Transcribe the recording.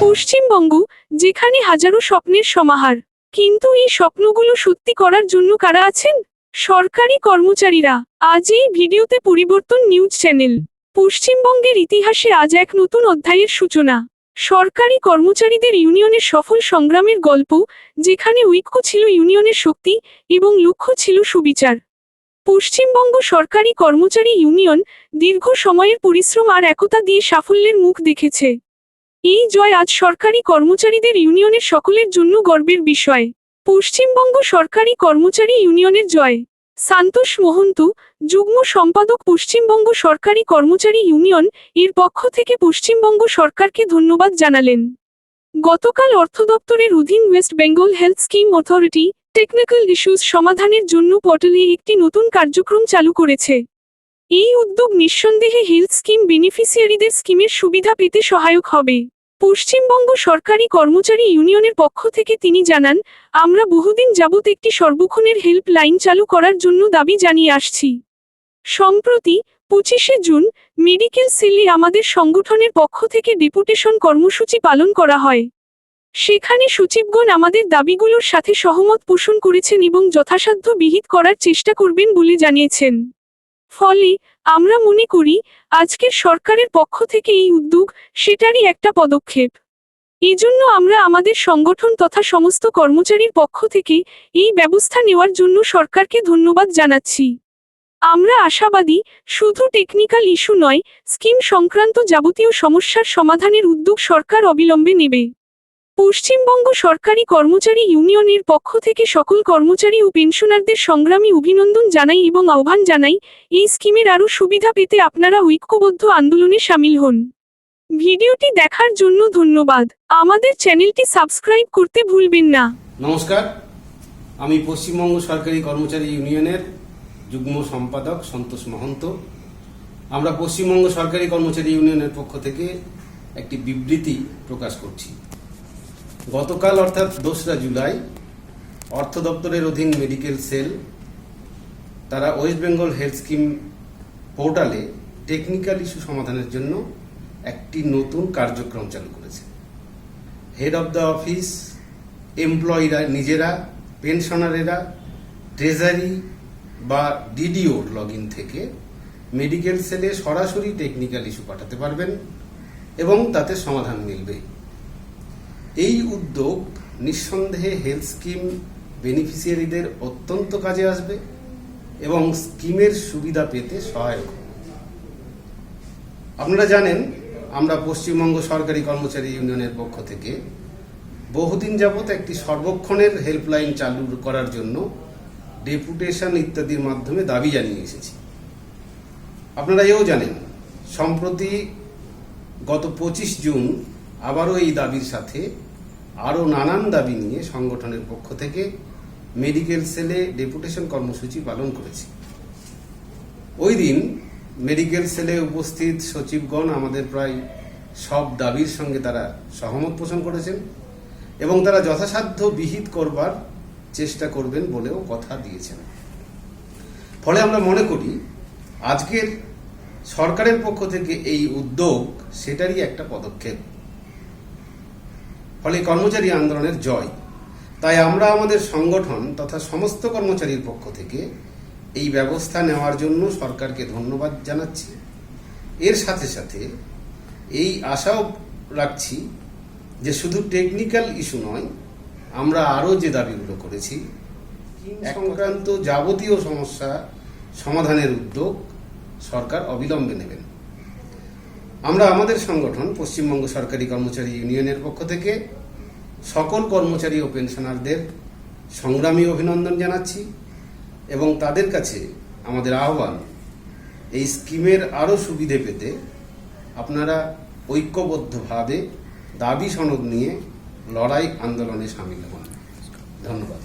পশ্চিমবঙ্গ, যেখানে হাজারো স্বপ্নের সমাহার। কিন্তু এই স্বপ্নগুলো সত্যি করার জন্য কারা আছেন? সরকারি কর্মচারীরা। আজ এই ভিডিওতে পরিবর্তন নিউজ চ্যানেল। পশ্চিমবঙ্গের ইতিহাসে আজ এক নতুন অধ্যায়ের সূচনা। সরকারি কর্মচারীদের ইউনিয়নের সফল সংগ্রামের গল্প, যেখানে ঐক্য ছিল ইউনিয়নের শক্তি এবং লক্ষ্য ছিল সুবিচার। পশ্চিমবঙ্গ সরকারি কর্মচারী ইউনিয়ন দীর্ঘ সময়ের পরিশ্রম আর একতা দিয়ে সাফল্যের মুখ দেখেছে। এই জয় আজ সরকারি কর্মচারীদের ইউনিয়নের সকলের জন্য গর্বের বিষয়। পশ্চিমবঙ্গ সরকারি কর্মচারী ইউনিয়নের জয়। সান্তোষ মহন্ত, যুগ্ম সম্পাদক পশ্চিমবঙ্গ সরকারি কর্মচারী ইউনিয়ন, এর পক্ষ থেকে পশ্চিমবঙ্গ সরকারকে ধন্যবাদ জানালেন। গতকাল অর্থ দপ্তরের অধীন West Bengal health scheme authority technical issues সমাধানের জন্য পোর্টালে একটি নতুন কার্যক্রম চালু করেছে। এই উদ্যোগ নিঃসন্দেহে হেলথ স্কিম বেনিফিসিয়ারিদের স্কিমের সুবিধা পেতে সহায়ক হবে। পশ্চিমবঙ্গ সরকারি কর্মচারী ইউনিয়নের পক্ষ থেকে তিনি জানান, আমরা বহুদিন যাবত একটি সর্বক্ষণের হেল্প লাইন চালু করার জন্য দাবি জানিয়ে আসছি। সম্প্রতি পঁচিশে জুন মেডিকেল সেলে আমাদের সংগঠনের পক্ষ থেকে ডেপুটেশন কর্মসূচি পালন করা হয়। সেখানে সচিবগণ আমাদের দাবিগুলোর সাথে সহমত পোষণ করেছেন এবং যথাসাধ্য বিহিত করার চেষ্টা করবেন বলে জানিয়েছেন। ফলে, আমরা মনে করি, আজকের সরকারের পক্ষ থেকে এই উদ্যোগ সেটারই একটা পদক্ষেপ। এজন্য আমরা আমাদের সংগঠন তথা সমস্ত কর্মচারীর পক্ষ থেকে এই ব্যবস্থা নেওয়ার জন্য সরকারকে ধন্যবাদ জানাচ্ছি। আমরা আশাবাদী, শুধু টেকনিক্যাল ইস্যু নয়, স্কিম সংক্রান্ত যাবতীয় সমস্যার সমাধানের উদ্যোগ সরকার অবিলম্বে নেবে। পশ্চিমবঙ্গ সরকারি কর্মচারী ইউনিয়নের পক্ষ থেকে সকল কর্মচারী ও পেনশনারদের সংগ্রামী অভিনন্দন জানাই এবং আহ্বান জানাই, এই স্কিমের আরও সুবিধা পেতে আপনারা ঐক্যবদ্ধ আন্দোলনে সামিল হন। ভিডিওটি দেখার জন্য ধন্যবাদ। আমাদের চ্যানেলটি সাবস্ক্রাইব করতে ভুলবেন না। নমস্কার। আমি পশ্চিমবঙ্গ সরকারি কর্মচারী ইউনিয়নের যুগ্ম সম্পাদক সন্তোষ মহন্ত। আমরা পশ্চিমবঙ্গ সরকারি কর্মচারী ইউনিয়নের পক্ষ থেকে একটি বিবৃতি প্রকাশ করছি। গতকাল অর্থাৎ দোসরা জুলাই, অর্থ দপ্তরের অধীন মেডিকেল সেল, তারা ওয়েস্ট বেঙ্গল হেলথ স্কিম পোর্টালে টেকনিক্যাল ইস্যু সমাধানের জন্য একটি নতুন কার্যক্রম চালু করেছে। হেড অফ দ্য অফিস, এমপ্লয়িরা, নিজেরা, পেনশনারেরা, ট্রেজারি বা ডিডিওর লগ ইন থেকে মেডিকেল সেলে সরাসরি টেকনিক্যাল ইস্যু পাঠাতে পারবেন এবং তাতে সমাধান মিলবে। এই উদ্যোগ নিঃসন্দেহে হেলথ স্কিম বেনিফিসিয়ারিদের অত্যন্ত কাজে আসবে এবং স্কিমের সুবিধা পেতে সহায়ক আপনারা জানেন, আমরা পশ্চিমবঙ্গ সরকারি কর্মচারী ইউনিয়নের পক্ষ থেকে বহুদিন যাবৎ একটি সর্বক্ষণের হেল্পলাইন চালু করার জন্য ডেপুটেশন ইত্যাদির মাধ্যমে দাবি জানিয়ে এসেছি। আপনারা এও জানেন, সম্প্রতি গত পঁচিশ জুন আবারও এই দাবির সাথে আরও নানান দাবি নিয়ে সংগঠনের পক্ষ থেকে মেডিকেল সেলে ডেপুটেশন কর্মসূচি পালন করেছি। ওই দিন মেডিকেল সেলে উপস্থিত সচিবগণ আমাদের প্রায় সব দাবির সঙ্গে তারা সহমত পোষণ করেছেন এবং তারা যথাসাধ্য বিহিত করবার চেষ্টা করবেন বলেও কথা দিয়েছেন। ফলে আমরা মনে করি, আজকের সরকারের পক্ষ থেকে এই উদ্যোগ সেটারই একটা পদক্ষেপ। ফলে কর্মচারী আন্দোলনের জয়। তাই আমরা আমাদের সংগঠন তথা সমস্ত কর্মচারীর পক্ষ থেকে এই ব্যবস্থা নেওয়ার জন্য সরকারকে ধন্যবাদ জানাচ্ছি। এর সাথে সাথে এই আশাও রাখছি যে শুধু টেকনিক্যাল ইস্যু নয় আমরা আরও যে দাবিগুলো করেছি সংক্রান্ত যাবতীয় সমস্যা সমাধানের উদ্যোগ সরকার অবিলম্বে নেবেন। আমরা আমাদের সংগঠন, পশ্চিমবঙ্গ সরকারি কর্মচারী ইউনিয়নের পক্ষ থেকে সকল কর্মচারী ও পেনশনারদের সংগ্রামী অভিনন্দন জানাচ্ছি এবং তাদের কাছে আমাদের আহ্বান, এই স্কিমের আরও সুবিধে পেতে আপনারা ঐক্যবদ্ধভাবে দাবি সনদ নিয়ে লড়াই আন্দোলনে সামিল হন। ধন্যবাদ।